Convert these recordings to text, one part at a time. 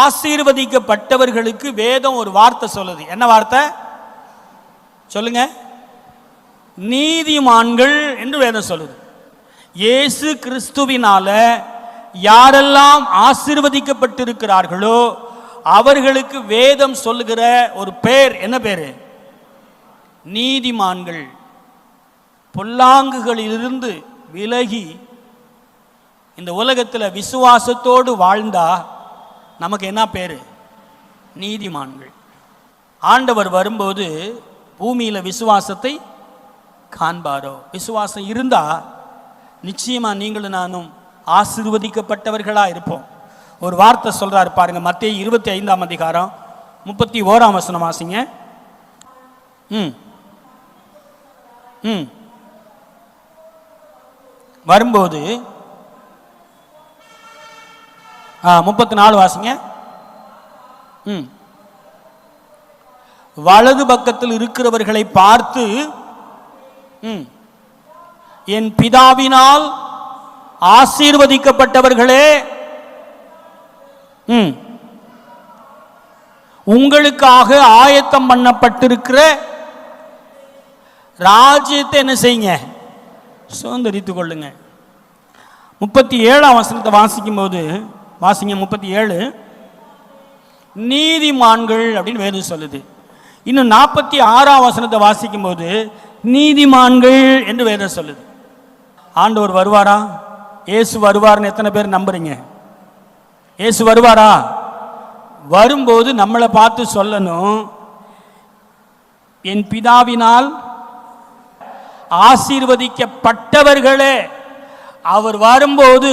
ஆசீர்வதிக்கப்பட்டவர்களுக்கு வேதம் ஒரு வார்த்தை சொல்லுது. என்ன வார்த்தை? சொல்லுங்க. நீதிமான்கள் என்று வேதம் சொல்லுது. இயேசு கிறிஸ்துவினால யாரெல்லாம் ஆசீர்வதிக்கப்பட்டிருக்கிறார்களோ அவர்களுக்கு வேதம் சொல்லுகிற ஒரு பேர் என்ன பேர்? நீதிமான்கள். பொல்லாங்குகளிலிருந்து விலகி இந்த உலகத்தில் விசுவாசத்தோடு வாழ்ந்தா நமக்கு என்ன பேர்? நீதிமான்கள். ஆண்டவர் வரும்போது பூமியில் விசுவாசத்தை காண்பாரோ? விசுவாசம் இருந்தால் நிச்சயமாக நீங்களும் நானும் ஆசிர்வதிக்கப்பட்டவர்களாக இருப்போம். ஒரு வார்த்தை சொல்கிறார் பாருங்க மத்திய இருபத்தி ஐந்தாம் அதிகாரம் முப்பத்தி ஓராம் வசனம் வாசிங்க. ம். ம். வரும்போது முப்பத்தி நாலு வாசிங்க. ம். வலது பக்கத்தில் இருக்கிறவர்களை பார்த்து ம். என் பிதாவினால் ஆசீர்வதிக்கப்பட்டவர்களே ம். உங்களுக்காக ஆயத்தம் பண்ணப்பட்டிருக்கிற ராஜ்யத்தை என்ன செய்யுங்க? சுதந்திரித்துக் கொள்ளுங்க. முப்பத்தி ஏழாம் வசனத்தை வாசிக்கும் போது வாசிங்க முப்பத்தி ஏழு. நீதிமான்கள் அப்படின்னு வேதம் சொல்லுது. இன்னும் நாற்பத்தி ஆறாம் வசனத்தை வாசிக்கும் போது நீதிமான்கள் என்று வேதம் சொல்லுது. ஆண்டவர் வருவாரா? இயேசு வருவார்னு எத்தனை பேர் நம்புறீங்க? இயேசு வருவாரா? வரும்போது நம்மளை பார்த்து சொல்லணும். என் பிதாவினால் ஆசீர்வதிக்கப்பட்டவர்களே அவர் வரும்போது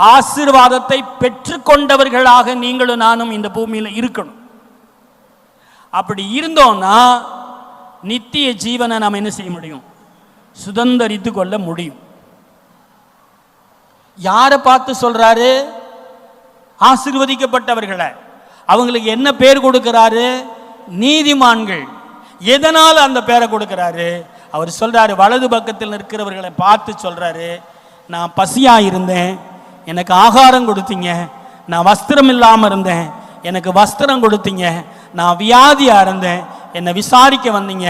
ஆசீர்வாதத்தை பெற்றுக்கொண்டவர்களாக நீங்களும் நானும் இந்த பூமியில் இருக்கணும். அப்படி இருந்தோம்னா நித்திய ஜீவனை நாம் என்ன செய்ய முடியும்? சுதந்திரித்து கொள்ள முடியும். யாரை பார்த்து சொல்றாரு? ஆசிர்வதிக்கப்பட்டவர்களை. அவங்களுக்கு என்ன பேர் கொடுக்கிறாரு? நீதிமான்கள். எதனால் அந்த பேரை கொடுக்கிறாரு? அவர் சொல்றாரு வலது பக்கத்தில் இருக்கிறவர்களை பார்த்து சொல்றாரு நான் பசியா இருந்தேன் எனக்கு ஆகாரம் கொடுத்தீங்க. நான் வஸ்திரம் இல்லாமல் இருந்தேன். எனக்கு வஸ்திரம் கொடுத்தீங்க. நான் வியாதியாக இருந்தேன். என்னை விசாரிக்க வந்தீங்க.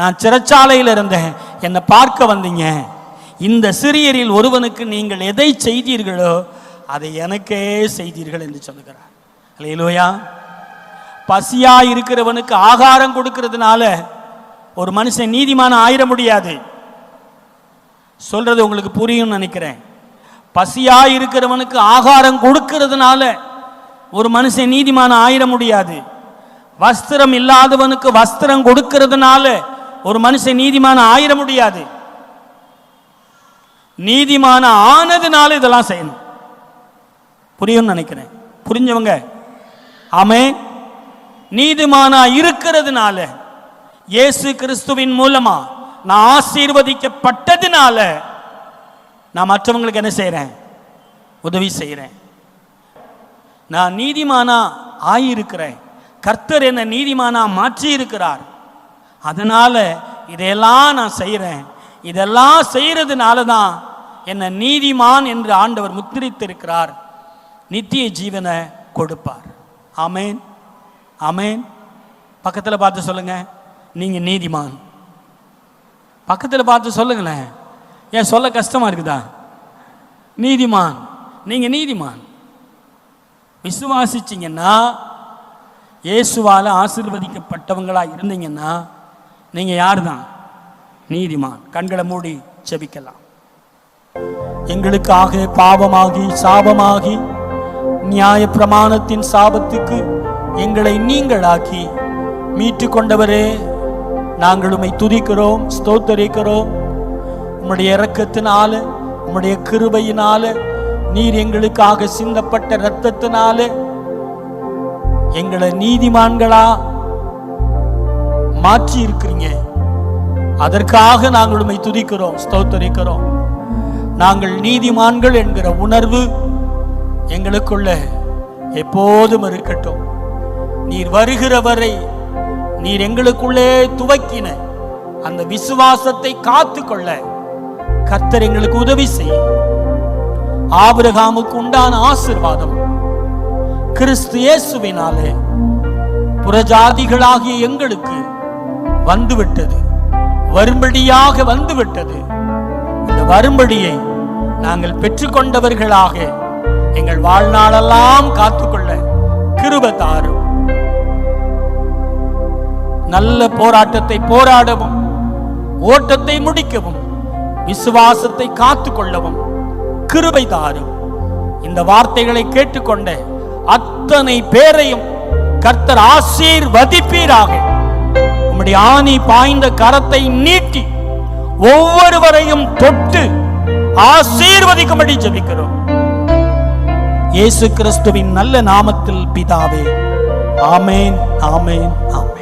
நான் சிறைச்சாலையில் இருந்தேன். என்னை பார்க்க வந்தீங்க. இந்த சிறியரில் ஒருவனுக்கு நீங்கள் எதை செய்தீர்களோ அதை எனக்கே செய்தீர்கள் என்று சொல்லுகிறார். இல்லையிலோயா பசியா இருக்கிறவனுக்கு ஆகாரம் கொடுக்கறதுனால ஒரு மனுஷன் நீதிமான ஆயிர முடியாது. சொல்றது உங்களுக்கு புரியும் நினைக்கிறேன். பசியா இருக்கிறவனுக்கு ஆகாரம் கொடுக்கிறதுனால ஒரு மனுஷன் நீதிமான ஆயிட முடியாது. வஸ்திரம் இல்லாதவனுக்கு வஸ்திரம் கொடுக்கிறதுனால ஒரு மனுஷன் நீதிமான ஆயிட முடியாது. நீதிமான ஆனதுனால இதெல்லாம் செய்யணும். புரியும்னு நினைக்கிறேன். புரிஞ்சவங்க? ஆமே நீதிமானா இருக்கிறதுனால இயேசு கிறிஸ்துவின் மூலமா நான் ஆசீர்வதிக்கப்பட்டதுனால நான் மற்றவங்களுக்கு என்ன செய்கிறேன் உதவி செய்கிறேன் நான் நீதிமானா ஆயிருக்கிறேன். கர்த்தர் என்னை நீதிமானா மாற்றி இருக்கிறார் அதனால் இதையெல்லாம் நான் செய்கிறேன் இதெல்லாம் செய்கிறதுனால தான் என்னை நீதிமான் என்று ஆண்டவர் முத்திரித்திருக்கிறார். நித்திய ஜீவனை கொடுப்பார். ஆமேன். ஆமேன். பக்கத்தில் பார்த்து சொல்லுங்கள் நீங்கள் நீதிமான். பக்கத்தில் பார்த்து சொல்லுங்களேன். ஏன் சொல்ல கஷ்டமா இருக்குதா? நீதிமான். நீங்க நீதிமான். விசுவாசிச்சீங்கன்னா இயேசுவால் ஆசிர்வதிக்கப்பட்டவங்களாக இருந்தீங்கன்னா நீங்க யார் தான் நீதிமான். கண்களை மூடி செபிக்கலாம் எங்களுக்காக பாவமாகி சாபமாகி நியாய பிரமாணத்தின் சாபத்துக்கு எங்களை நீங்களாக்கி மீட்டு கொண்டவரே நாங்கள் உம்மை துதிக்கிறோம் ஸ்தோத்தரிக்கிறோம். உம்முடைய இறக்கத்தினால உம்முடைய கிருபையினால நீர் எங்களுக்காக சிந்தப்பட்ட இரத்தத்தினால எங்களை நீதிமான்களா மாற்றி இருக்கிறீங்க அதற்காக நாங்கள் உம்மை துதிக்கிறோம் ஸ்தோத்தரிக்கிறோம். நாங்கள் நீதிமான்கள் என்கிற உணர்வு எங்களுக்குள்ள எப்போதும் இருக்கட்டும். நீர் வருகிற வரை நீர் எங்களுக்குள்ளே துவக்கின அந்த விசுவாசத்தை காத்துக்கொள்ள கர்த்தர் எங்களுக்கு உதவி செய்ய ஆபிரகாமுக்கு உண்டான ஆசிர்வாதம். கிறிஸ்து இயேசுவினாலே புறஜாதிகளாகிய எங்களுக்கு வந்துவிட்டது. வரும்படியாக வந்துவிட்டது. இந்த வரும்படியை நாங்கள் பெற்றுக்கொண்டவர்களாக எங்கள் வாழ்நாளெல்லாம் காத்துக்கொள்ள கிருப தாரும் நல்ல போராட்டத்தை போராடவும் ஓட்டத்தை முடிக்கவும் விசுவாசத்தை காத்துக்கொள்ளவும் கிருபை தாரும். இந்த வார்த்தைகளை கேட்டுக்கொண்ட அத்தனை பேரையும் கர்த்தர் ஆசீர்வதிப்பீராக. உம்முடைய ஆணி பாய்ந்த கரத்தை நீட்டி ஒவ்வொருவரையும் தொட்டு ஆசீர்வதிக்கும்படி ஜெபிக்கிறோம். இயேசு கிறிஸ்துவின் நல்ல நாமத்தில் பிதாவே ஆமேன் ஆமேன் ஆமேன்.